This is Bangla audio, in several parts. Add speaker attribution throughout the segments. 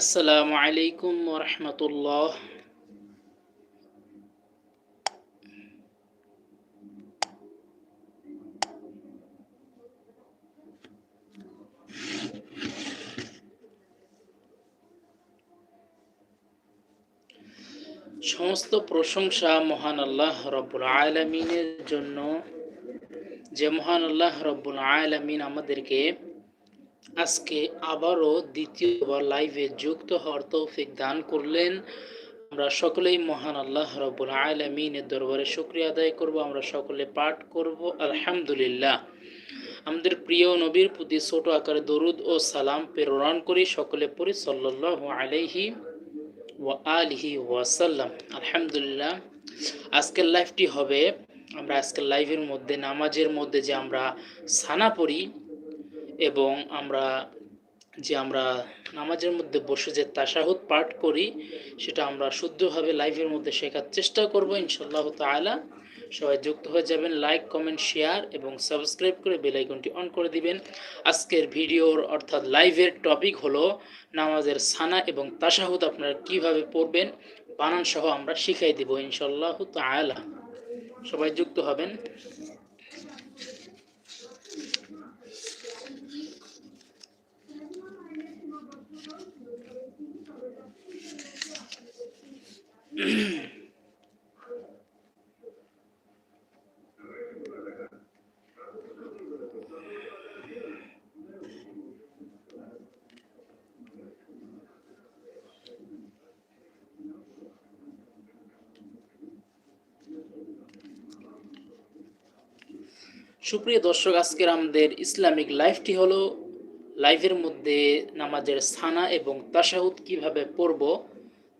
Speaker 1: আসসালামু আলাইকুম রহমতুল্লাহ। সমস্ত প্রশংসা মহান আল্লাহ রব্বুল আলমিনের জন্য। যে মহান আল্লাহ রব্বুল আলমিন আমাদেরকে আজকে আবারও দ্বিতীয়বার লাইভে যুক্ত হওয়ার তৌফিক দান করলেন। আমরা সকলেই মহান আল্লাহ রব্বুল আলমিনের দরবারে শুক্রিয়া আদায় করব, আমরা সকলে পাঠ করব, আলহামদুলিল্লাহ। আমাদের প্রিয় নবীর প্রতি ছোট আকারে দরুদ ও সালাম প্রেরণ করি সকলে পড়ি সাল্লাহ আলাইহি ও আলহি ওয়াসাল্লাম। আলহামদুলিল্লাহ, আজকের লাইভটি হবে, আমরা আজকের লাইভের মধ্যে, নামাজের মধ্যে যে আমরা সানা পড়ি এবং আমরা যে আমরা নামাজের মধ্যে বসে যে তাসাহুদ পাঠ করি, সেটা আমরা শুদ্ধভাবে লাইভের মধ্যে শেখার চেষ্টা করব ইনশাল্লাহ তালা সবাই যুক্ত হয়ে যাবেন, লাইক, কমেন্ট, শেয়ার এবং সাবস্ক্রাইব করে বেলাইকনটি অন করে দিবেন। আজকের ভিডিওর অর্থাৎ লাইভের টপিক হলো নামাজের সানা এবং তাসাহুদ আপনারা কীভাবে পড়বেন বানান সহ আমরা শিখাই দিব ইনশাল্লাহ তালা সবাই যুক্ত হবেন। সুপ্রিয় দর্শক, আজকের আমাদের ইসলামিক লাইফটি হলো লাইফের মধ্যে নামাজের সানা এবং তাসাহুদ কীভাবে পড়ব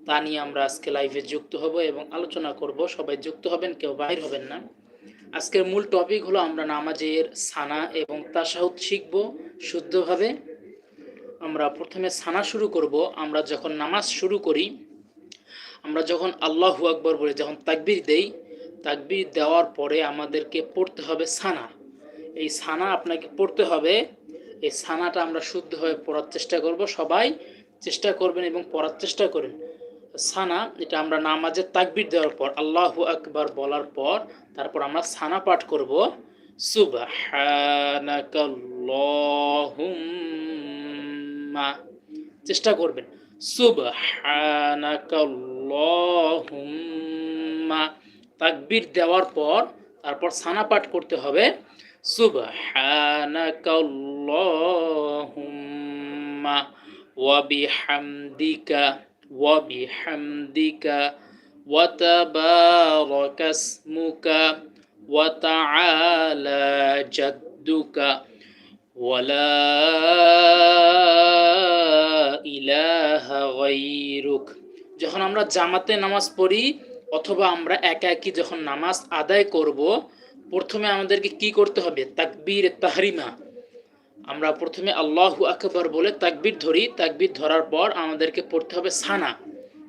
Speaker 1: তা নিয়ে আমরা আজকে লাইভে যুক্ত হব এবং আলোচনা করব। সবাই যুক্ত হবেন, কেউ বাহির হবেন না। আজকের মূল টপিক হলো আমরা নামাজের সানা এবং তাসাহুদ শিখব শুদ্ধভাবে। আমরা প্রথমে সানা শুরু করব। আমরা যখন নামাজ শুরু করি, আমরা যখন আল্লাহু আকবর বলে, যখন তাকবির দেই, তাকবির দেওয়ার পরে আমাদেরকে পড়তে হবে সানা। এই সানা আপনাকে পড়তে হবে। এই সানাটা আমরা শুদ্ধভাবে পড়ার চেষ্টা করব। সবাই চেষ্টা করবেন এবং পড়ার চেষ্টা করেন। সানা এটা আমরা নামাজের তাকবির দেওয়ার পর, আল্লাহু আকবার বলার পর, তারপর আমরা সানা পাঠ করব। সুবহানাকাল্লাহুম্মা। চেষ্টা করবেন। সুবহানাকাল্লাহুম্মা। তাকবির দেওয়ার পর, তারপর সানা পাঠ করতে হবে। সুবহানাকাল্লাহুম্মা। ওয়া বিহামদিকা তাবারাকা ইসমুকা ওয়া তাআলা জাদ্দুকা ওয়ালা ইলাহা গায়রুক যখন আমরা জামাতে নামাজ পড়ি অথবা আমরা একা একই যখন নামাজ আদায় করব, প্রথমে আমাদেরকে কি করতে হবে? তাকবীর, তাহরিমা। আমরা প্রথমে আল্লাহু আকবর বলে তাকবির ধরি। তাকবির ধরার পর আমাদেরকে পড়তে হবে সানা।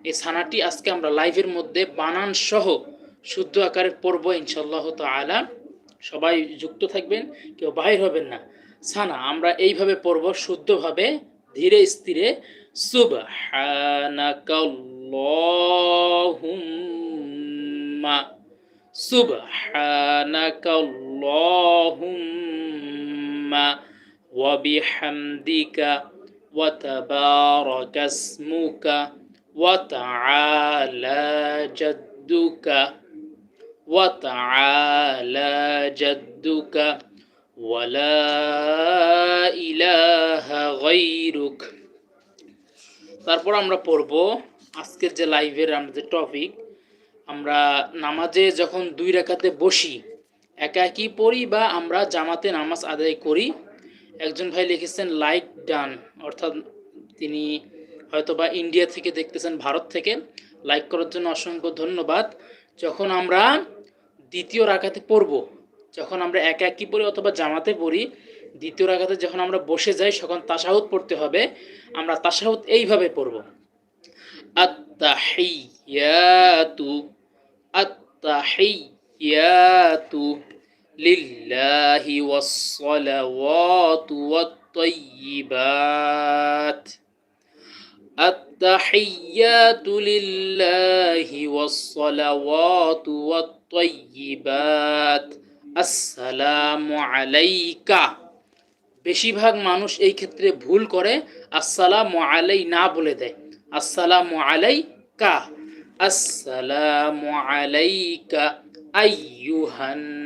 Speaker 1: এই সানাটি আজকে আমরা লাইভের মধ্যে বানান সহ শুদ্ধ আকারে পড়ব ইনশাল্লাহ তালা সবাই যুক্ত থাকবেন, কেউ বাহির হবেন না। সানা, আমরা এইভাবে পড়ব শুদ্ধভাবে, ধীরে স্থিরে। সুবহানাকাল্লাহুম্মা। সুবহানাকাল্লাহুম্মা। ইসমুকা ওয়া তাআলা জাদ্দুকা ওয়া তাআলা জাদ্দুকা ওয়ালা ইলাহা গায়রুক তারপর আমরা পড়ব আজকের যে লাইভের আমাদের টপিক, আমরা নামাজে যখন দুই রেখাতে বসি একা একই পড়ি বা আমরা জামাতে নামাজ আদায় করি একজন ভাই লিখেছেন লাইক ডান অর্থাৎ তিনি হয়তো বা ইন্ডিয়া থেকে দেখতেছেন, ভারত থেকে। লাইক করার জন্য অসংখ্য ধন্যবাদ। যখন আমরা দ্বিতীয় রাখাতে পড়ব, যখন আমরা একা একই পড়ি অথবা জামাতে পড়ি, দ্বিতীয় রাখাতে যখন আমরা বসে যাই, তখন তাসাহুদ পড়তে হবে। আমরা তাসাহুদ এইভাবে পড়ব। আত্তাহিয়াতু আত্তাহিয়াতু লিল্লাহি ওয়াসসালাওয়াতু ওয়াত-তাইয়্যিবাত التحيات لله والصلوات والطيبات السلام عليك বেশিরভাগ মানুষ এই ক্ষেত্রে ভুল করে আসসালামু আলাই না বলে দেয় আসসালামু আলাইকা আসসালামু আলাইকা আইয়ুহান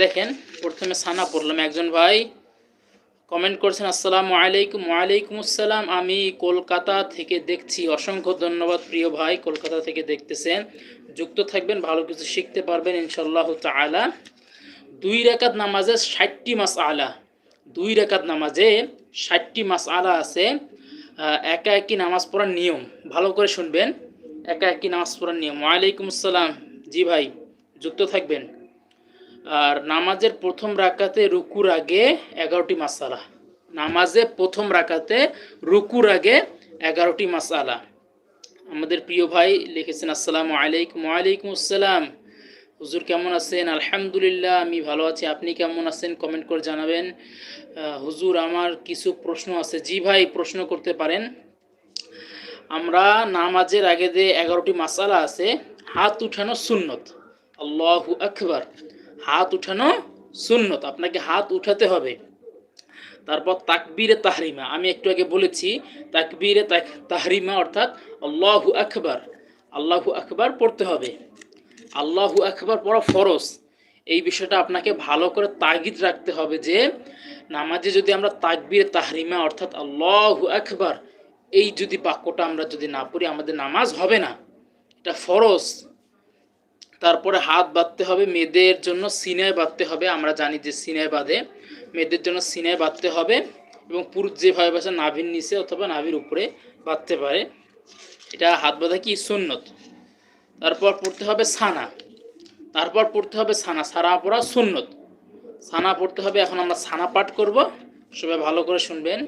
Speaker 1: দেখেন, প্রথমে সানা পড়লাম। একজন ভাই কমেন্ট করছেন, আসসালামু আলাইকুম, ওয়ালাইকুম আসসালাম। আমি কলকাতা থেকে দেখছি। অসংখ্য ধন্যবাদ প্রিয় ভাই, কলকাতা থেকে দেখতেছেন। যুক্ত থাকবেন, ভালো কিছু শিখতে পারবেন ইনশাল্লাহ তাআলা। দুই রেখাত নামাজে ষাটটি মাস আলা দুই রেখাত নামাজে ষাটটি মাস আলা আছে একা একই নামাজ পড়ার নিয়ম। ভালো করে শুনবেন, একা একই নামাজ পড়ার নিয়ম। ওয়ালাইকুম আসসালাম। জি ভাই, যুক্ত থাকবেন। আর নামাজের প্রথম রাকাতে রুকুর আগে এগারোটি মাসালা। নামাজে প্রথম রাকাতে রুকুর আগে এগারোটি মাসালা। আমাদের প্রিয় ভাই লিখেছেন, আসসালামু আলাইকুম, ওয়ালাইকুম আসসালাম। হুজুর কেমন আছেন? আলহামদুলিল্লাহ, আমি ভালো আছি। আপনি কেমন আছেন? কমেন্ট করে জানাবেন। হুজুর, আমার কিছু প্রশ্ন আছে। জি ভাই, প্রশ্ন করতে পারেন। আমরা নামাজের আগে যে এগারোটি মাসালা আছে, হাত উঠানো সুন্নত। আল্লাহু আকবার। হাত উঠানো সুন্নত, আপনাকে হাত উঠাতে হবে। তারপর তাকবীরে তাহরিমা, আমি একটু আগে বলেছি, তাকবীরে তাক- তাহরিমা অর্থাৎ আল্লাহু আকবার আল্লাহু আকবার পড়তে হবে। আল্লাহু আকবার পড়া ফরজ। এই বিষয়টা আপনাকে ভালো করে তাগিদ রাখতে হবে যে, নামাজে যদি আমরা তাকবীরে তাহরিমা অর্থাৎ আল্লাহু আকবার, এই যদি বাক্যটা আমরা যদি না পড়ি, আমাদের নামাজ হবে না। এটা ফরজ। তারপরে হাত বাঁধতে হবে, মেয়েদের জন্য সিনায় বাঁধতে হবে। আমরা জানি যে সিনায় বাঁধে, মেয়েদের জন্য সিনায় বাঁধতে হবে এবং পুরুষ যেভাবে বাসে নাভির নিচে অথবা নাভির উপরে বাঁধতে পারে, এটা হাত বাঁধা কি সুন্নত। তারপর পড়তে হবে সানা। তারপর পড়তে হবে সানা। সারা পড়া সুন্নত। সানা পড়তে হবে, এখন আমরা সানা পাঠ করব। সবাই ভালো করে শুনবেন।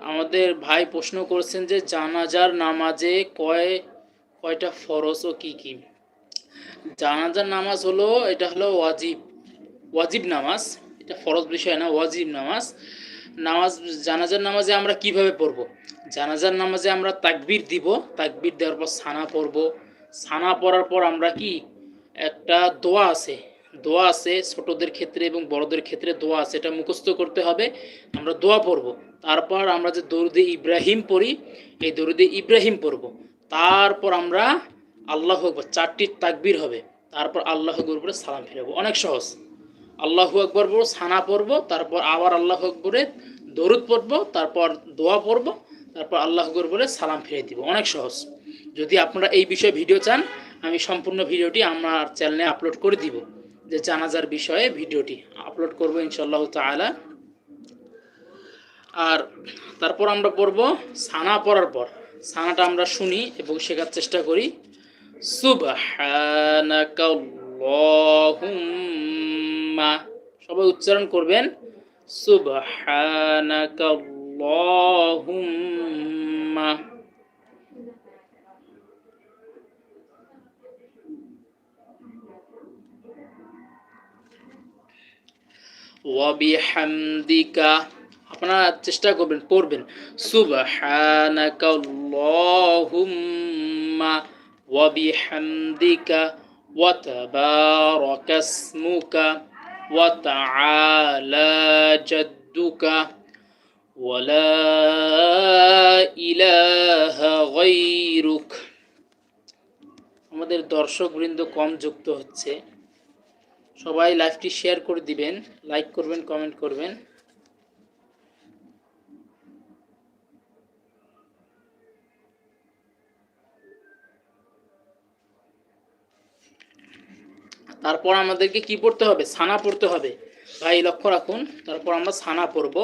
Speaker 1: আমাদের ভাই প্রশ্ন করছেন যে জানাজার নামাজে কয়, কয়টা ফরজ ও কি কি? জানাজার নামাজ হলো, এটা হলো ওয়াজিব। ওয়াজিব নামাজ, এটা ফরজ বিষয় না, ওয়াজিব নামাজ। নামাজ, জানাজার নামাজে আমরা কীভাবে পড়ব? জানাজার নামাজে আমরা তাকবির দিব, তাকবির দেওয়ার পর সানা পড়ব। সানা পড়ার পর আমরা কি, একটা দোয়া আছে দোয়া আছে ছোটদের ক্ষেত্রে এবং বড়দের ক্ষেত্রে দোয়া আছে, এটা মুখস্থ করতে হবে। আমরা দোয়া পড়ব। তারপর আমরা যে দরুদে ইব্রাহিম পড়ি, এই দরুদে ইব্রাহিম পড়ব। তারপর আমরা আল্লাহ আকবর চারটি তাকবির হবে। তারপর আল্লাহ আকবর উপরে সালাম ফিরাবো। অনেক সহজ। আল্লাহ আকবর পড়ব, সানা পড়ব, তারপর আবার আল্লাহ আকবরে দরুদ পড়ব, তারপর দোয়া পড়ব, তারপর আল্লাহ আকবর বলে সালাম ফিরে দিব। অনেক সহজ। যদি আপনারা এই বিষয়ে ভিডিও চান, আমি সম্পূর্ণ ভিডিওটি আমার চ্যানেলে আপলোড করে দিব। যে জানাজার বিষয়ে ভিডিওটি আপলোড করব ইনশাল্লাহ তাআলা। আর তারপর আমরা পড়ব সানা পড়ার পর। সানাটা আমরা শুনি এবং শেখার চেষ্টা করি। সুবহানাকাল্লাহুম্মা। সবাই উচ্চারণ করবেন। সুবহানাকাল্লাহুম্মা। ওয়াবিহামদিকা, আপনারা চেষ্টা করবেন, পড়বেন। সুবহানাকাল্লাহুম্মা ওয়াবিহামদিকা ওয়া তাবারাকা ইসমুকা ওয়া তাআলা জাদ্দুকা ওয়ালা ইলাহা গায়রুক। আমাদের দর্শকবৃন্দ কম যুক্ত হচ্ছে। সবাই লাইভটি শেয়ার করে দিবেন, লাইক করবেন, কমেন্ট করবেন। তারপর আমাদেরকে কি পড়তে হবে? ছানা পড়তে হবে। ভাই, লক্ষ্য রাখুন, তারপর আমরা ছানা পড়ব।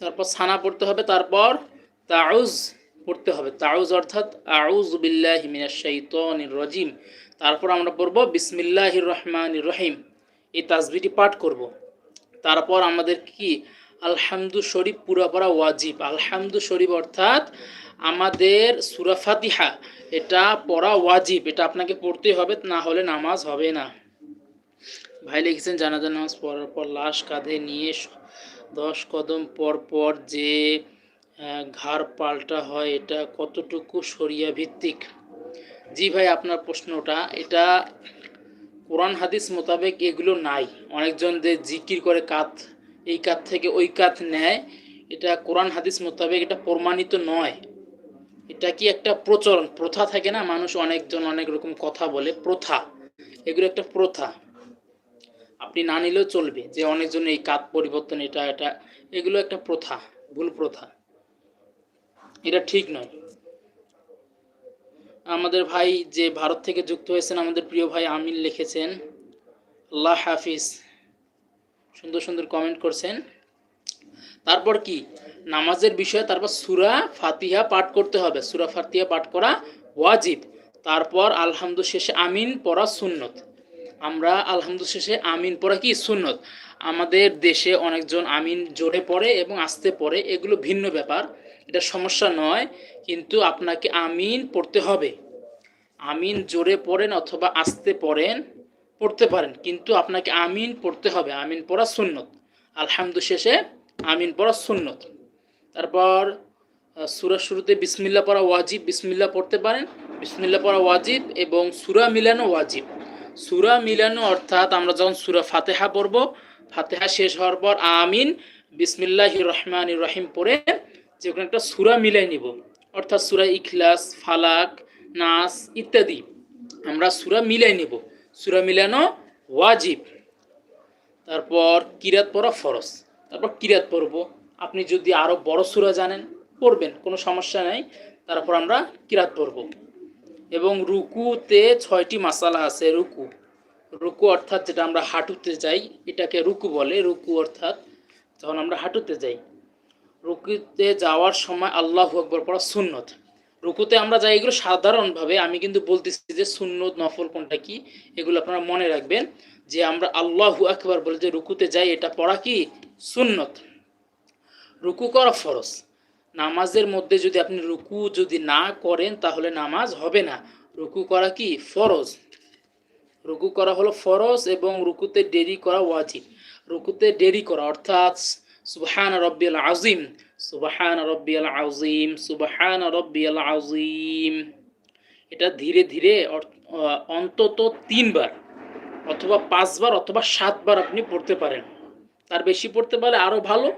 Speaker 1: তারপর সানা পড়তে হবে, তারপর তাউজ পড়তে হবে। তাউজ অর্থাৎ আউজ বিল্লাহ মিনাশ শাইতানির রাজিম। তারপর আমরা পড়ব বিসমিল্লাহির রহমান রহিম। এই তাসবিটি পাঠ করব। তারপর আমাদের কি? আলহামদু শরীফ পুরা পড়া ওয়াজিব। আলহামদু শরীফ অর্থাৎ আমাদের সুরা ফাতিহা। এটা পড়া ওয়াজিব। এটা আপনাকে পড়তেই হবে, না হলে নামাজ হবে না। ভাই লিখেছেন, জানাজা নামাজ পড়ার পর লাশ কাঁধে নিয়ে দশ কদম পর পর যে ঘাড় পাল্টা হয়, এটা কতটুকু সরিয়া ভিত্তিক? জি ভাই, আপনার প্রশ্নটা, এটা কোরআন হাদিস মোতাবেক এগুলো নাই। অনেকজন যে জিকির করে কাত, এই কাত থেকে ওই কাত নেয়, এটা কোরআন হাদিস মোতাবেক এটা প্রমাণিত নয়। এটা কি একটা প্রচলন? প্রথা থাকে না, মানুষ অনেকজন অনেক রকম কথা বলে, প্রথা। এগুলো একটা প্রথা। আপনি না নিলেও চলবে যে অনেকজন এই কাত পরিবর্তন, এটা এটা, এগুলো একটা প্রথা, ভুল প্রথা। এটা ঠিক নয়। আমাদের ভাই যে ভারত থেকে যুক্ত হয়েছেন, আমাদের প্রিয় ভাই আমিন লিখেছেন, আল্লাহ হাফিজ। সুন্দর সুন্দর কমেন্ট করছেন। তারপর কি? নামাজের বিষয়ে তারপর সুরা ফাতিহা পাঠ করতে হবে। সুরা ফাতিহা পাঠ করা ওয়াজিব। তারপর আলহামদু শেষে আমিন পড়া সুন্নত। আমরা আলহামদু শেষে আমিন পড়া কি? সুন্নত। আমাদের দেশে অনেকজন আমিন জোরে পড়ে এবং আস্তে পড়ে, এগুলো ভিন্ন ব্যাপার। এটা সমস্যা নয়, কিন্তু আপনাকে আমিন পড়তে হবে। আমিন জোরে পড়েন অথবা আস্তে পড়েন, পড়তে পারেন, কিন্তু আপনাকে আমিন পড়তে হবে। আমিন পড়া সুন্নত। আলহামদু শেষে আমিন পড়া সুন্নত। তারপর সুরা শুরুতে বিসমিল্লা পড়া ওয়াজিব বিসমিল্লা পড়তে পারেন। বিসমিল্লা পড়া ওয়াজিব এবং সুরা মিলানো ওয়াজিব। সুরা মিলানো অর্থাৎ আমরা যখন সুরা ফাতেহা পড়ব, ফাতেহা শেষ হওয়ার পর আমিন বিসমিল্লাহ রহমান রহিম পড়ে যে কোনো একটা সুরা মিলাই নিব। অর্থাৎ সুরা ইখলাস, ফালাক, নাস ইত্যাদি। আমরা সুরা মিলাই নিব। সুরা মিলানো ওয়াজিব। তারপর কিরাত পড়া ফরজ। তারপর কিরাত পড়ব। আপনি যদি আরও বড় সুরা জানেন, পড়বেন, কোনো সমস্যা নেই। তারপর আমরা কিরাত পড়ব। এবং রুকুতে ছয়টি মাসালা আছে, রুকু। রুকু অর্থাৎ যেটা আমরা হাঁটুতে যাই, এটাকে রুকু বলে। রুকু অর্থাৎ যখন আমরা হাঁটুতে যাই রুকুতে যাওয়ার সময় আল্লাহ আকবর পড়া সুন্নত। রুকুতে আমরা যাই, এগুলো সাধারণভাবে আমি কিন্তু বলতেছি যে সুন্নত নফল কোনটা কি, এগুলো আপনারা মনে রাখবেন যে আমরা আল্লাহু আকবার বলে যে রুকুতে যাই, এটা পড়া কি? সুন্নত। রুকু করা ফরজ। নামাজের মধ্যে যদি আপনি রুকু যদি না করেন, তাহলে নামাজ হবে না। রুকু করা কি? ফরজ। রুকু করা হলো ফরজ এবং রুকুতে দেরি করা ওয়াজিব। রুকুতে দেরি করা, অর্থাৎ সুবহান রব্বিয়াল আজিম সুবহান রব্বিয়াল আজিম সুবহান রব্বিয়াল আজিম এটা ধীরে ধীরে অন্তত তিনবার অথবা পাঁচবার অথবা সাতবার আপনি পড়তে পারেন। তার বেশি পড়তে পারলে আরও ভালো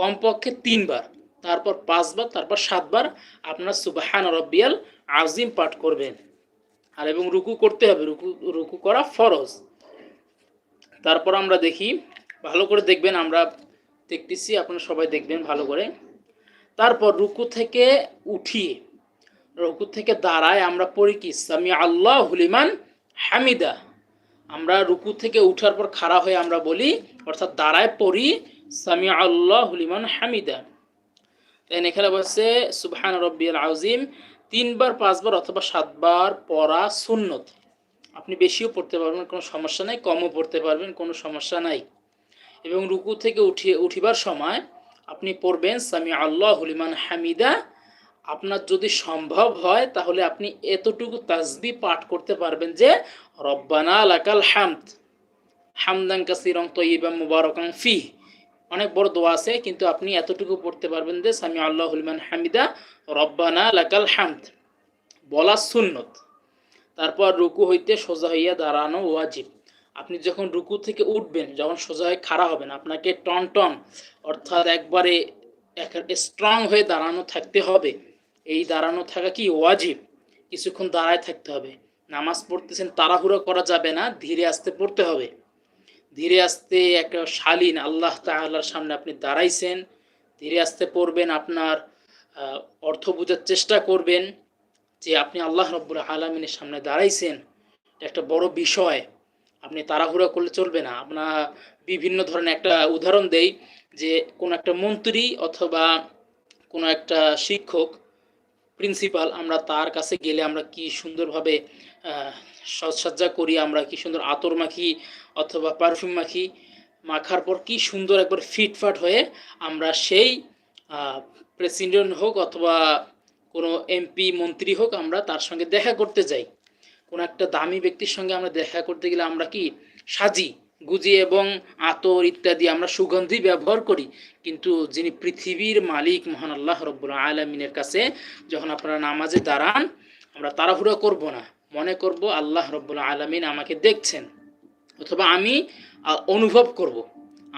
Speaker 1: কমপক্ষে তিনবার। তারপর পাঁচবার, তারপর সাতবার আপনার সুবাহান রব্বিয়াল আজিম পাঠ করবেন। আর এবং রুকু করতে হবে, রুকু রুকু করা ফরজ। তারপর আমরা দেখি ভালো করে দেখবেন, আমরা দেখতেছি, আপনারা সবাই দেখবেন ভালো করে। তারপর রুকু থেকে উঠি রুকু থেকে দাঁড়ায় আমরা পড়ি কি? সামি আল্লাহ হুলিমান হামিদা। আমরা রুকু থেকে উঠার পর খাড়া হয়ে আমরা বলি, অর্থাৎ দাঁড়ায় পড়ি সামি আল্লাহ হুলিমান হামিদা। তাই এখানে বলছে, সুবহান রব্বিয়াল আউজিম তিনবার, পাঁচবার অথবা সাতবার পড়া সুন্নত। আপনি বেশিও পড়তে পারবেন, কোনো সমস্যা নাই, কমও পড়তে পারবেন, কোনো সমস্যা নাই। এবং রুকু থেকে উঠিয়ে উঠিবার সময় আপনি পড়বেন সামি আল্লাহ হুলিমান হামিদা আপনার যদি সম্ভব হয়, তাহলে আপনি এতটুকু তাজবি পাঠ করতে পারবেন যে, রব্বানা লাকাল হামদ হামদান কাসিরং তৈবাম মুবারকাং ফি অনেক বড় দোয়া আছে, কিন্তু আপনি এতটুকু পড়তে পারবেন যে সামি আল্লাহ হুলিমান হামিদা রব্বানা লাকাল হামদ বলা সুন্নত। তারপর রুকু হইতে সোজা হইয়া দাঁড়ানো ওয়াজিব। আপনি যখন রুকু থেকে উঠবেন, যখন সোজা হয়ে খাড়া হবেন, আপনাকে টন টন, অর্থাৎ একবারে স্ট্রং হয়ে দাঁড়ানো থাকতে হবে। এই দাঁড়ানো থাকা কি? ওয়াজিব। কিছুক্ষণ দাঁড়ায় থাকতে হবে। নামাজ পড়তেছেন, তাড়াহুড়ো করা যাবে না, ধীরে আস্তে পড়তে হবে। ধীরে আস্তে একটা শালীন আল্লাহ তাআলার সামনে আপনি দাঁড়াইছেন, ধীরে আস্তে পড়বেন, আপনার অর্থ বোঝার চেষ্টা করবেন যে আপনি আল্লাহ রব্বুল আলমিনের সামনে দাঁড়াইছেন। একটা বড় বিষয়। আপনি তাড়াহুড়া করলে চলবে না। আপনার বিভিন্ন ধরনের একটা উদাহরণ দেই যে, কোনো একটা মন্ত্রী অথবা কোনো একটা শিক্ষক প্রিন্সিপাল আমরা তার কাছে গেলে আমরা কি সুন্দরভাবে সাজসজ্জা করি, আমরা কি সুন্দর আতর মাখি অথবা পারফিউম মাখি, মাখার পর কি সুন্দর একবার ফিটফাট হয়ে আমরা সেই প্রেসিডেন্ট হোক অথবা কোনো এমপি মন্ত্রী হোক আমরা তার সঙ্গে দেখা করতে যাই। কোনো একটা দামি ব্যক্তির সঙ্গে আমরা দেখা করতে গেলে আমরা কি সাজি গুজি এবং আতর ইত্যাদি আমরা সুগন্ধি ব্যবহার করি। কিন্তু যিনি পৃথিবীর মালিক, মহান আল্লাহ রব্বুল আলমিনের কাছে যখন আপনারা নামাজে দাঁড়ান, আমরা তাড়াহুড়ো করব না। মনে করব আল্লাহ রব্বুল আলমিন আমাকে দেখছেন। অথবা আমি অনুভব করব।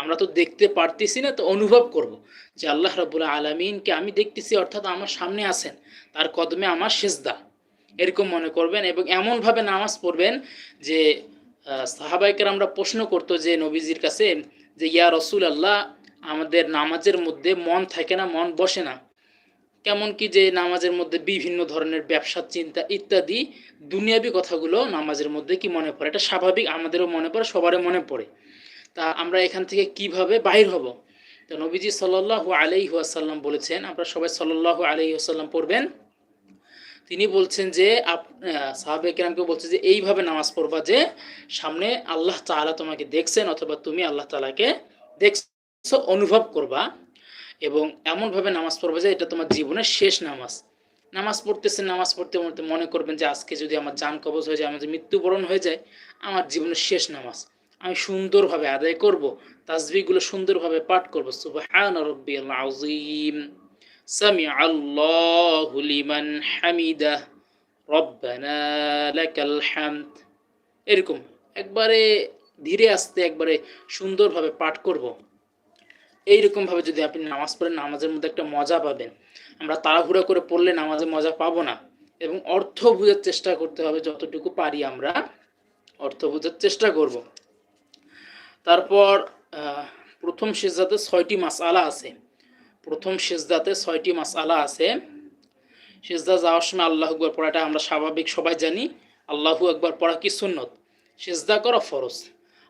Speaker 1: আমরা তো দেখতে পারতেছি না, তো অনুভব করব যে আল্লাহ রব্বুল আলমিনকে আমি দেখতেছি, অর্থাৎ আমার সামনে আছেন। তার কদমে আমার সেজদা। এরকম মনে করবেন এবং এমনভাবে নামাজ পড়বেন যে সাহাবাইকার আমরা প্রশ্ন করতো যে নবীজির কাছে যে, ইয়া রসুল আল্লাহ আমাদের নামাজের মধ্যে মন থাকে না, মন বসে না। কেমন কি যে নামাজের মধ্যে বিভিন্ন ধরনের ব্যবসার চিন্তা ইত্যাদি দুনিয়াবি কথাগুলো নামাজের মধ্যে কি মনে পড়ে? এটা স্বাভাবিক, আমাদেরও মনে পড়ে, সবারই মনে পড়ে। তা আমরা এখান থেকে কীভাবে বাহির হব? তো নবীজি সাল্লাল্লাহু আলাইহি ওয়াসাল্লাম বলেছেন, আমরা সবাই সাল্লাল্লাহু আলাইহি ওয়াসাল্লাম পড়বেন তিনি বলছেন যে সাহাবে কেরামকে বলছে যে, এইভাবে নামাজ পড়বা যে, সামনে আল্লাহ তাআলা তোমাকে দেখছেন অথবা তুমি আল্লাহ তালাকে দেখছ, অনুভব করবা এবং এমনভাবে নামাজ পড়বা যে, এটা তোমার জীবনের শেষ নামাজ। নামাজ পড়তেছে নামাজ পড়তে পড়তে মনে করবেন যে, আজকে যদি আমার জান কবজ হয়ে যায়, আমার মৃত্যুবরণ হয়ে যায়, আমার জীবনের শেষ নামাজ। আমি সুন্দরভাবে আদায় করব, তাজবিগুলো সুন্দরভাবে পাঠ করব। সুবহান রব্বিয়াল আযীম। সামিআ আল্লাহু লিমান হামিদা রব্বানা লাকাল হামদ এরকম একবারে ধীরে আস্তে একবারে সুন্দরভাবে পাঠ করব। এইরকমভাবে যদি আপনি নামাজ পড়েন, নামাজের মধ্যে একটা মজা পাবেন। আমরা তাড়াহুড়া করে পড়লে নামাজে মজা পাবো না। এবং অর্থ বোঝার চেষ্টা করতে হবে, যতটুকু পারি আমরা অর্থ বোঝার চেষ্টা করব। তারপর প্রথম সেজদাতে ছয়টি মাসআলা আছে। প্রথম সেজদাতে ছয়টি মাসআলা আছে। সেজদা যাওয়ার সময় আল্লাহ আকবর পড়াটা আমরা স্বাভাবিক সবাই জানি। আল্লাহু আকবর পড়া কি সুন্নত? সেজদা করা ফরজ।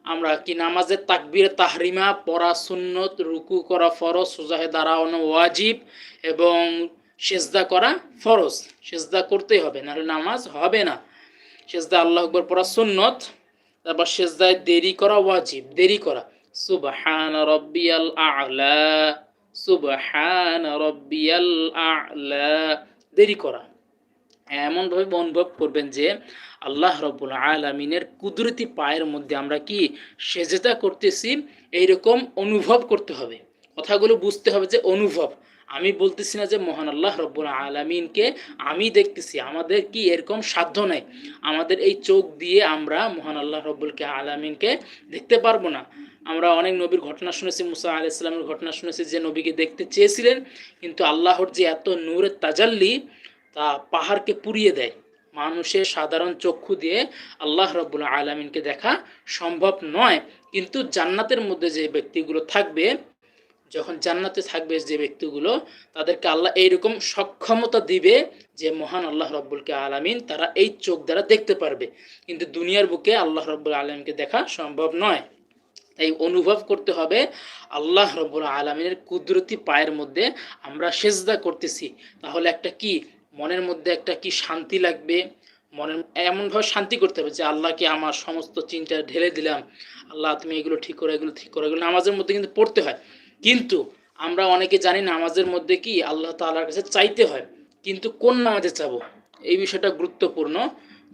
Speaker 1: আমরা কি নামাজের তাকবীর, তাহরিমা পড়া সুন্নত, রুকু করা ফরজ, সোজাহে দাঁড়ানো ওয়াজিব এবং সেজদা করা ফরজ। সেজদা করতেই হবে, নাহলে নামাজ হবে না। সেজদা আল্লাহ আকবর পড়া সুন্নত, তারপর সেজদায় দেরি করা ওয়াজিব, দেরি করা। সুবহান রব্বিয়াল আ'লা। সুবহান রব্বিয়াল আ'লা। দেরি করা। এমনভাবে অনুভব করবেন যে আল্লাহ রব্বুল আলমিনের কুদরতি পায়ের মধ্যে আমরা কি সেজেতা করতেছি, এইরকম অনুভব করতে হবে। কথাগুলো বুঝতে হবে যে অনুভব। আমি বলতেছি না যে মহান আল্লাহ রব্বুল আলমিনকে আমি দেখতেছি, আমাদের কি এরকম সাধ্য নাই? আমাদের এই চোখ দিয়ে আমরা মহান আল্লাহ রব্বুলকে আলমিনকে দেখতে পারব না। আমরা অনেক নবীর ঘটনা শুনেছি, মুসা আলি ইসলামের ঘটনা শুনেছি যে নবীকে দেখতে চেয়েছিলেন, কিন্তু আল্লাহর যে এত নূরের তাজাল্লি তা পাহাড়কে পুড়িয়ে দেয়। মানুষের সাধারণ চক্ষু দিয়ে আল্লাহ রব্বুল আলমিনকে দেখা সম্ভব নয়। কিন্তু জান্নাতের মধ্যে যে ব্যক্তিগুলো থাকবে, যখন জান্নাতে থাকবে যে ব্যক্তিগুলো, তাদেরকে আল্লাহ এইরকম সক্ষমতা দিবে যে মহান আল্লাহ রব্বুলকে আলামিন তারা এই চোখ দ্বারা দেখতে পারবে। কিন্তু দুনিয়ার বুকে আল্লাহ রব্বুল আলমকে দেখা সম্ভব নয়। তাই অনুভব করতে হবে আল্লাহ রব্বুল আলমিনের কুদরতি পায়ের মধ্যে আমরা সেজদা করতেছি। তাহলে একটা কি? মনের মধ্যে একটা কি শান্তি লাগবে? মনের, এমনভাবে শান্তি করতে হবে যে আল্লাহকে আমার সমস্ত চিন্তা ঢেলে দিলাম। আল্লাহ তুমি এগুলো ঠিক করো, এগুলো ঠিক করো, এগুলো নামাজের মধ্যে কিন্তু পড়তে হয়। কিন্তু আমরা অনেকে জানি নামাজের মধ্যে কি আল্লাহ তাআলার কাছে চাইতে হয়, কিন্তু কোন নামাজে চাবো? এই বিষয়টা গুরুত্বপূর্ণ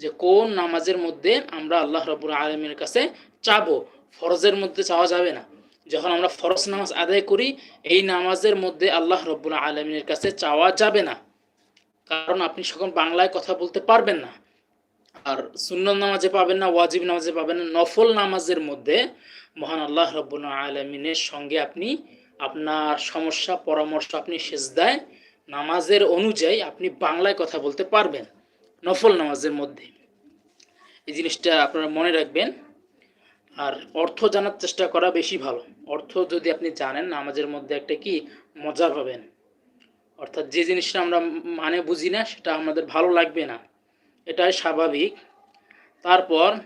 Speaker 1: যে কোন নামাজের মধ্যে আমরা আল্লাহ রবুল আলমের কাছে চাবো। ফরজের মধ্যে চাওয়া যাবে না। যখন আমরা ফরজ নামাজ আদায় করি, এই নামাজের মধ্যে আল্লাহ রব্বুল আলমিনের কাছে চাওয়া যাবে না। কারণ আপনি সকল বাংলায় কথা বলতে পারবেন না। আর শূন্য নামাজে পাবেন না, ওয়াজিব নামাজে পাবেন না, নফল নামাজের মধ্যে মহান আল্লাহ রব্বুল আলমিনের সঙ্গে আপনি আপনার সমস্যা, পরামর্শ আপনি সেজদায় নামাজের অনুযায়ী আপনি বাংলায় কথা বলতে পারবেন, নফল নামাজের মধ্যে। এই জিনিসটা আপনারা মনে রাখবেন। আর অর্থ জানার চেষ্টা করা বেশি ভালো। অর্থ যদি আপনি জানেন, নামাজের মধ্যে একটা কি মজা পাবেন। অর্থাৎ যে জিনিসটা আমরা মানে বুঝি না, সেটা আমাদের ভালো লাগবে না। এটাই স্বাভাবিক। তারপর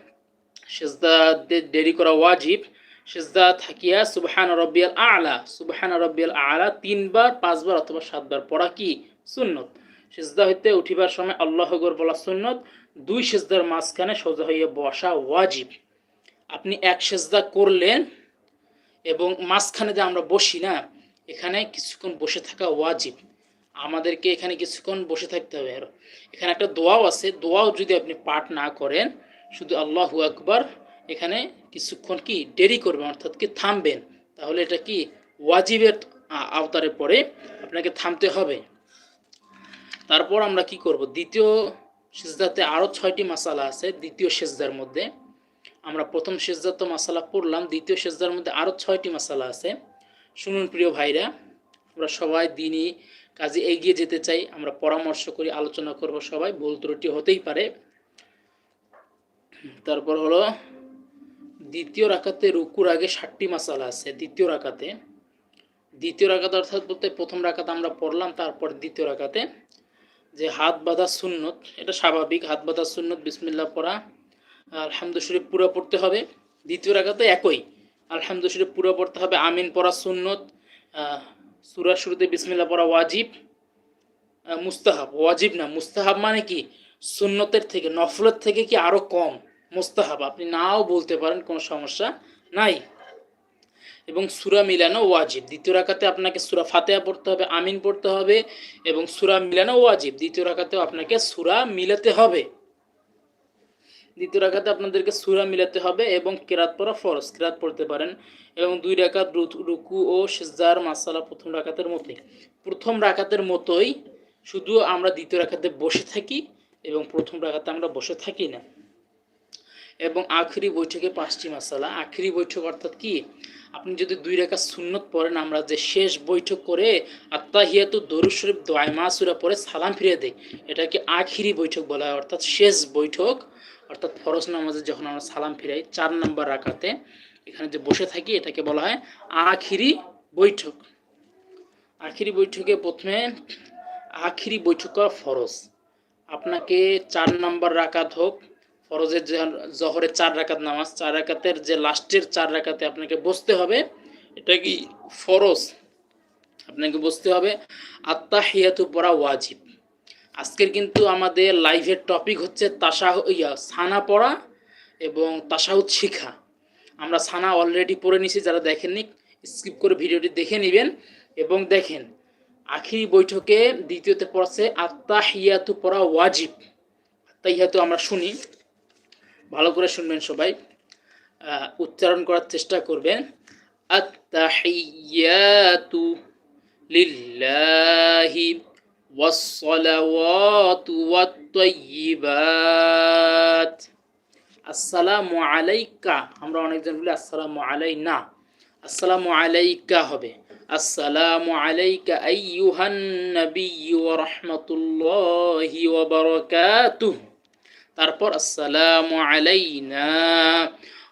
Speaker 1: সেজদা দেরি করা ওয়াজিব। সেজদা থাকিয়া সুবহান রব্বিয়াল আলা, সুবহান রব্বিয়াল আলা তিনবার, পাঁচবার অথবা সাতবার পড়া কি সুন্নত? সেজদা হইতে উঠিবার সময় আল্লাহ বলা সুন্নত। দুই সেজদার মাঝখানে সোজা হইয়া বসা ওয়াজিব। আপনি এক সেজদা করলেন এবং মাঝখানে যে আমরা বসি না, এখানে কিছুক্ষণ বসে থাকা ওয়াজিব। আমাদেরকে এখানে কিছুক্ষণ বসে থাকতে হবে। আর এখানে একটা দোয়াও আছে। দোয়াও যদি আপনি পাঠ না করেন, শুধু আল্লাহু আকবার, এখানে কিছুক্ষণ কি দেরি করবেন, অর্থাৎ কি থামবেন। তাহলে এটা কি ওয়াজিবের আওতারে পড়ে আপনাকে থামতে হবে। তারপর আমরা কি করব? দ্বিতীয় সেজদাতে আরও ছয়টি মাসালা আছে, দ্বিতীয় সেজদার মধ্যে। আমরা প্রথম সেজদার তো মাসালা পড়লাম, দ্বিতীয় সেজদার মধ্যে আরও ছয়টি মাসালা আছে। শুনুন প্রিয় ভাইরা, আমরা সবাই দিনই কাজে এগিয়ে যেতে চাই, আমরা পরামর্শ করি, আলোচনা করব সবাই, ভুল ত্রুটি হতেই পারে। তারপর হলো, দ্বিতীয় রাকাতে রুকুর আগে ষাটটি মাসালা আছে, দ্বিতীয় রাকাতে। দ্বিতীয় রাকাত অর্থাৎ বলতে প্রথম রাকাত আমরা পড়লাম, তারপর দ্বিতীয় রাকাতে। যে হাত বাঁধা সুন্নত, এটা স্বাভাবিক, হাত বাঁধা সুন্নত, বিসমিল্লাহ পড়া আলহামদু শরীফ পুরো পড়তে হবে। দ্বিতীয় রাকাতে একই। আলহামদু শরীফ পুরো পড়তে হবে আমিন পড়া সুন্নত। সূরা শুরুতে বিসমিল্লাহ পড়া ওয়াজিব। মুস্তাহাব। ওয়াজিব না, মুস্তাহাব মানে কি? সুন্নতের থেকে, নফলের থেকে কি আরও কম? মুস্তাহাব। আপনি নাও বলতে পারেন, কোনো সমস্যা নাই। এবং সুরা মিলানো ওয়াজিব। দ্বিতীয় রাকাতে আপনাকে সুরা ফাতেহা পড়তে হবে, আমিন পড়তে হবে এবং সুরা মিলানো ওয়াজিব। দ্বিতীয় রাকাতেও আপনাকে সুরা মিলাতে হবে। দ্বিতীয় রাকাতে আপনাদেরকে সুরা মিলাতে হবে এবং কেরাত পড়া ফরজ, কেরাত পড়তে পারেন এবং দুই রাকাত রুকু ও সেজদার মাসালা প্রথম রাকাতের মতোই প্রথম রাকাতের মতোই শুধু আমরা দ্বিতীয় রাকাতে বসে থাকি এবং প্রথম রাকাতে আমরা বসে থাকি না। এবং আখরি বৈঠকে পাঁচটি মাসালা। আখরি বৈঠক অর্থাৎ কি? আপনি যদি দুই রেখা সুন্নত পড়েন, আমরা যে শেষ বৈঠক করে আত্মাহিয়াতু দরুদ শরীফ দোয়াই মাসুরা পরে সালাম ফিরিয়ে দেয় এটাকে আখিরি বৈঠক বলা হয়, অর্থাৎ শেষ বৈঠক অর্থাৎ ফরজ নামাজে যখন আমরা সালাম ফিরাই, চার নাম্বার রাখাতে এখানে যে বসে থাকি, এটাকে বলা হয় আখিরি বৈঠক। আখিরি বৈঠকে প্রথমে আখিরি বৈঠক করা ফরজ। আপনাকে চার নাম্বার রাকাত হোক, ফরজের জহরের চার রাকাত নামাজ, চার রাকাতের যে লাস্টের চার রাকাতে আপনাকে বসতে হবে, এটা কি ফরজ? আপনাকে বসতে হবে। আত্মাহিয়াতু পড়া ওয়াজিব। আজকের কিন্তু আমাদের লাইভের টপিক হচ্ছে তাসা ইয়া, সানা পড়া এবং তাসাহুদ শিখা। আমরা সানা অলরেডি পড়ে নিছি, যারা দেখেননি স্কিপ করে ভিডিওটি দেখে নেবেন। এবং দেখেন, আখিরি বৈঠকে দ্বিতীয়তে পড়ছে আত্মাহিয়াতু পড়া ওয়াজিব। আত্মাহিয়াতু আমরা শুনি। ভালো করে শুনবেন সবাই। উচ্চারণ করার চেষ্টা করবেন। আত্তাহিয়াতু লিল্লাহি ওয়াসসালাওয়াতু ওয়াত-তাইয়্যিবাত আসসালামু আলাইকা আমরা অনেকজন বলি আসসালামু আলাইনা। আসসালামু আলাইকা হবে। আসসালামু আলাইকা আইয়ুহান নাবিয়্যু ওয়া রাহমাতুল্লাহি ওয়া বারাকাতুহু। তারপর আসসালামু আলাইনা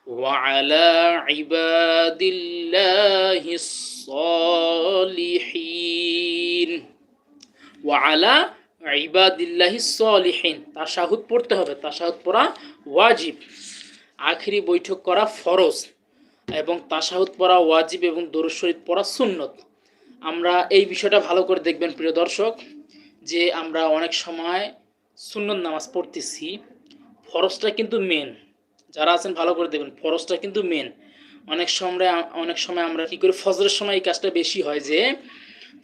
Speaker 1: ওয়া আলা ইবাদিল্লাহিস সালিহিন। ওয়া আলা ইবাদিল্লাহিস সালিহিন। তাশাহুদ পড়তে হবে। তাশাহুদ পড়া ওয়াজিব। আখরি বৈঠক করা ফরজ এবং তাশাহুদ পড়া ওয়াজিব এবং দরুদ শরীফ পড়া সুন্নত। আমরা এই বিষয়টা ভালো করে দেখবেন, প্রিয় দর্শক, যে আমরা অনেক সময় সুন্নত নামাজ পড়তেছি। ফরজটা কিন্তু মেন যারা আছেন, ভালো করে দেখবেন, ফরজটা কিন্তু মেন অনেক সময় অনেক সময় আমরা কি করি? ফজরের সময় এই কাজটা বেশি হয় যে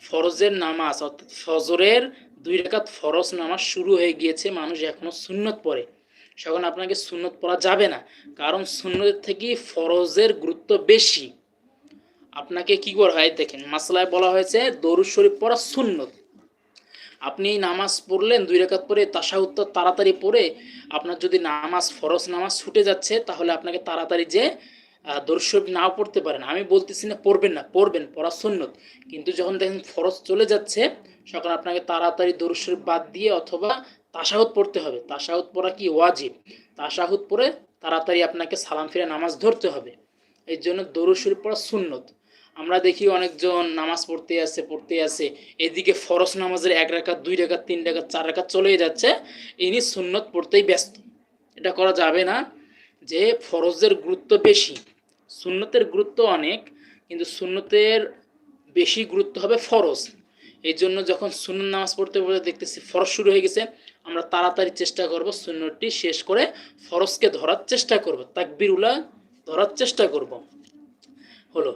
Speaker 1: ফরজের নামাজ, অর্থাৎ ফজরের দুই রেখাত ফরজ নামাজ শুরু হয়ে গিয়েছে, মানুষ এখনও সুন্নত পড়ে। তখন আপনাকে সুন্নত পড়া যাবে না, কারণ সুন্নতের থেকে ফরজের গুরুত্ব বেশি। আপনাকে কি করা হয়, দেখেন, মাসলায় বলা হয়েছে, দরুদ শরীফ পড়া সুন্নত। আপনি নামাজ পড়লেন, দুই রেখাত পরে তাসাউত্তর তাড়াতাড়ি পড়ে, আপনার যদি নামাজ, ফরজ নামাজ ছুটে যাচ্ছে, তাহলে আপনাকে তাড়াতাড়ি যে দরুদ শরীফ নাও পড়তে পারেন আমি বলতেছি না পড়বেন না, পড়বেন, পড়া সুন্নত। কিন্তু যখন দেখেন ফরজ চলে যাচ্ছে তখন আপনাকে তাড়াতাড়ি দরুদ শরীফ বাদ দিয়ে অথবা তাসাহুদ পড়তে হবে। তাসাহুদ পড়া কি ওয়াজিব? তাসাহুদ পড়ে তাড়াতাড়ি আপনাকে সালাম ফিরে নামাজ ধরতে হবে। এই জন্য দরুদ শরীফ পড়া সুন্নত। আমরা দেখি অনেকজন নামাজ পড়তে আছে পড়তে আছে, এদিকে ফরজ নামাজের এক রেখা দুই রেখা তিন রেখা চার রেখা চলেই যাচ্ছে। ইনি সুন্নত পড়তেই ব্যস্ত। এটা করা যাবে না যে ফরজের গুরুত্ব বেশি। সুন্নতের গুরুত্ব অনেক, কিন্তু সুন্নতের বেশি গুরুত্ব হবে ফরজ। এই জন্য যখন সুন্নত নামাজ পড়তে পড়তে দেখতেছি ফরজ শুরু হয়ে গেছে, আমরা তাড়াতাড়ি চেষ্টা করব সুন্নতটি শেষ করে ফরজকে ধরার চেষ্টা করব তাকবিরুলা ধরার চেষ্টা করব। হলো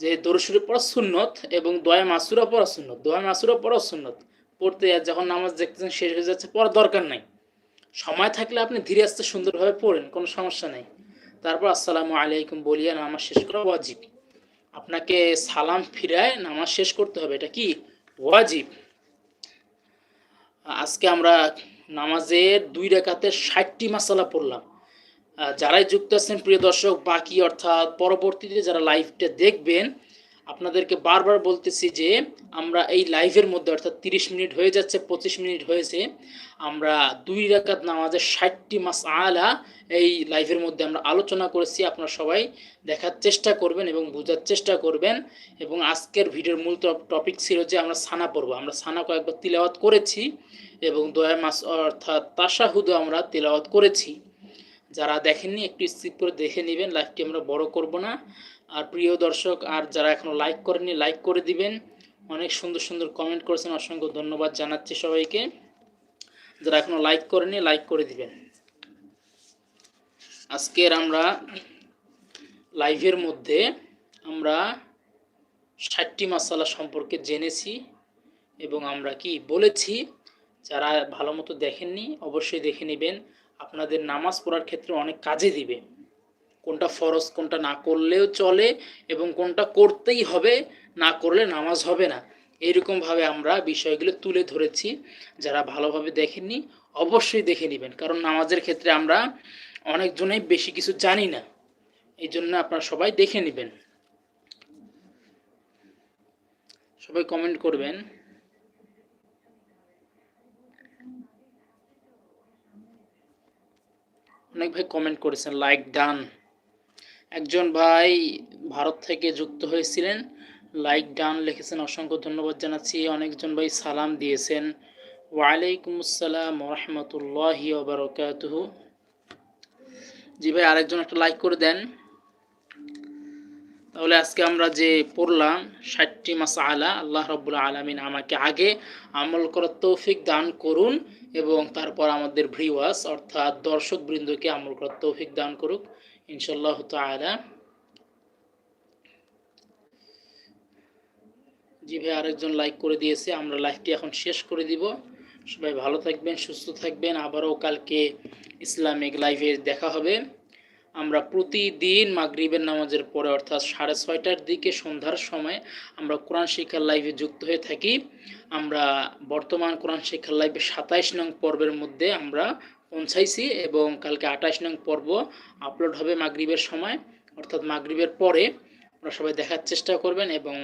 Speaker 1: যে দরশুরে পড়া সুন্নত এবং দয়া মাসুরা পড়া সুন্নত, দয়া মাসুরা পড়া সুন্নত। পড়তে যখন নামাজ দেখতেছেন শেষ হয়ে যাচ্ছে, পড়ার দরকার নাই। সময় থাকলে আপনি ধীরে আস্তে সুন্দরভাবে পড়েন, কোনো সমস্যা নেই। তারপর আসসালামু আলাইকুম বলিয়া নামাজ শেষ করা ওয়াজিব। আপনাকে সালাম ফিরায় নামাজ শেষ করতে হবে, এটা কি? ওয়াজিব। আজকে আমরা নামাজের দুই রেখাতে ষাটটি মাসালা পড়লাম। যারাই যুক্ত আছেন, প্রিয় দর্শক, বাকি অর্থাৎ পরবর্তীতে যারা লাইভটা দেখবেন, আপনাদেরকে বারবার বলতেছি যে, আমরা এই লাইভের মধ্যে অর্থাৎ তিরিশ মিনিট হয়ে যাচ্ছে, পঁচিশ মিনিট হয়েছে। আমরা দুই রাকাত নামাজের ষাটটি মাস আলা এই লাইভের মধ্যে আমরা আলোচনা করেছি। আপনারা সবাই দেখার চেষ্টা করবেন এবং বোঝার চেষ্টা করবেন। এবং আজকের ভিডিওর মূল টপিক ছিল যে আমরা সানা পড়ব। আমরা সানা কয়েকবার তিলাওয়াত করেছি এবং দয়া মাস অর্থাৎ তাসাহুদও আমরা তিলাওয়াত করেছি। যারা দেখেননি, একটু স্কিপ করে দেখে নেবেন। লাইভটি আমরা বড় করব না। আর প্রিয় দর্শক, আর যারা এখনও লাইক করেননি লাইক করে দিবেন। অনেক সুন্দর সুন্দর কমেন্ট করেছেন। অসংখ্য ধন্যবাদ জানাচ্ছি সবাইকে। যারা এখনও লাইক করেনি লাইক করে দিবেন। আজকের আমরা লাইভের মধ্যে আমরা ষাটটি মশালা সম্পর্কে জেনেছি এবং আমরা কি বলেছি, যারা ভালো মতো দেখেননি অবশ্যই দেখে নেবেন। আপনাদের নামাজ পড়ার ক্ষেত্রে অনেক কাজে দিবে। কোনটা ফরজ, কোনটা না করলেও চলে এবং কোনটা করতেই হবে, না করলে নামাজ হবে না। এইরকমভাবে আমরা বিষয়গুলো তুলে ধরেছি, যারা ভালোভাবে দেখেননি অবশ্যই দেখে নেবেন। কারণ নামাজের ক্ষেত্রে আমরা অনেকজনেই বেশি কিছু জানি না এই জন্য আপনারা সবাই দেখে নেবেন। সবাই কমেন্ট করবেন। অনেক ভাই কমেন্ট করেছেন লাইক ডান একজন ভাই ভারত থেকে যুক্ত হয়েছিলেন লাইক ডান লিখেছেন, অসংখ্য ধন্যবাদ জানাচ্ছি। অনেকজন ভাই সালাম দিয়েছেন। ওয়ালাইকুম আসসালাম রহমতুল্লাহ ওবরকাতহ জি ভাই, আরেকজন একটা লাইক করে দেন। তাহলে আজকে আমরা যে পড়লাম ষাটটি মাস আলা আল্লাহ রব্বুল আলমিন আমাকে আগে আমল করার তৌফিক দান করুন এবং তারপর আমাদের ভ্রিওয়াস অর্থাৎ দর্শক বৃন্দকে আমল করার তৌফিক দান করুক। ইনশাল্লাহ তালা জি ভাই আরেকজন লাইক করে দিয়েছে, আমরা লাইভটি এখন শেষ করে দিব। সবাই ভালো থাকবেন, সুস্থ থাকবেন, আবারও কালকে ইসলামিক লাইভে দেখা হবে। আমরা প্রতিদিন মাগরিবের নামাজের পরে, অর্থাৎ সাড়ে ছয়টার দিকে সন্ধ্যার সময়, আমরা কোরআন শিক্ষার লাইভে যুক্ত হয়ে থাকি। আমরা বর্তমান কোরআন শিক্ষার লাইভে সাতাইশ নং পর্বের মধ্যে আমরা পৌঁছাইছি এবং কালকে আঠাশ নং পর্ব আপলোড হবে মাগরিবের সময়। অর্থাৎ মাগরিবের পরে আপনারা সবাই দেখার চেষ্টা করবেন এবং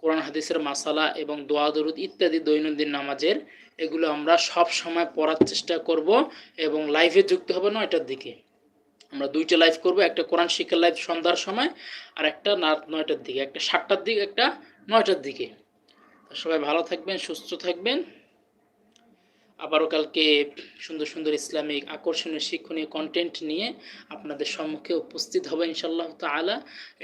Speaker 1: কোরআন, হাদিসের মাসালা এবং দোয়া, দরুদ ইত্যাদি দৈনন্দিন নামাজের, এগুলো আমরা সব সময় পড়ার চেষ্টা করব এবং লাইভে যুক্ত হবে নয়টার দিকে। আমরা দুইটা লাইভ করব, একটা কোরআন শিক্ষা লাইভ সন্ধ্যার সময় আর একটা নয়টার দিকে, একটা সাতটার দিকে, একটা নয়টার দিকে। সবাই ভালো থাকবেন, সুস্থ থাকবেন। আবারও কালকে সুন্দর সুন্দর ইসলামিক আকর্ষণীয় শিক্ষণীয় কন্টেন্ট নিয়ে আপনাদের সম্মুখে উপস্থিত হবে ইনশাল্লাহ তালা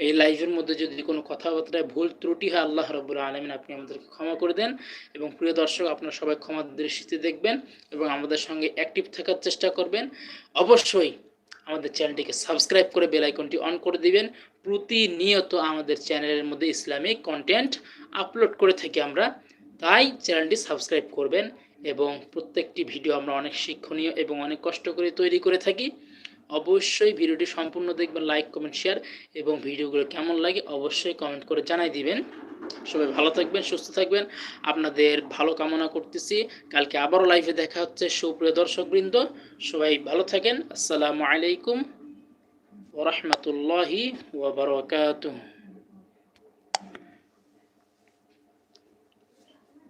Speaker 1: এই লাইভের মধ্যে যদি কোনো কথাবার্তায় ভুল ত্রুটি হয়, আল্লাহ রব্বুল আলমিন আপনি আমাদেরকে ক্ষমা করে দেন এবং প্রিয় দর্শক, আপনারা সবাই ক্ষমা দৃষ্টিতে দেখবেন এবং আমাদের সঙ্গে অ্যাক্টিভ থাকার চেষ্টা করবেন। অবশ্যই আমাদের চ্যানেলটিকে সাবস্ক্রাইব করে বেলাইকনটি অন করে দিবেন। প্রতিনিয়ত আমাদের চ্যানেলের মধ্যে ইসলামিক কন্টেন্ট আপলোড করে থাকি আমরা। তাই চ্যানেলটি সাবস্ক্রাইব করবেন। এবং প্রত্যেকটি ভিডিও আমরা অনেক শিক্ষণীয় এবং অনেক কষ্ট করে তৈরি করে থাকি। অবশ্যই ভিডিওটি সম্পূর্ণ দেখবেন, লাইক, কমেন্ট, শেয়ার এবং ভিডিওগুলো কেমন লাগে অবশ্যই কমেন্ট করে জানাই দিবেন। সবাই ভালো থাকবেন, সুস্থ থাকবেন। আপনাদের ভালো কামনা করতেছি। কালকে আবারও লাইভে দেখা হচ্ছে সুপ্রিয় দর্শকবৃন্দ। সবাই ভালো থাকেন। আসসালামু আলাইকুম ওরহমতুল্লাহি ওবরকাতুহ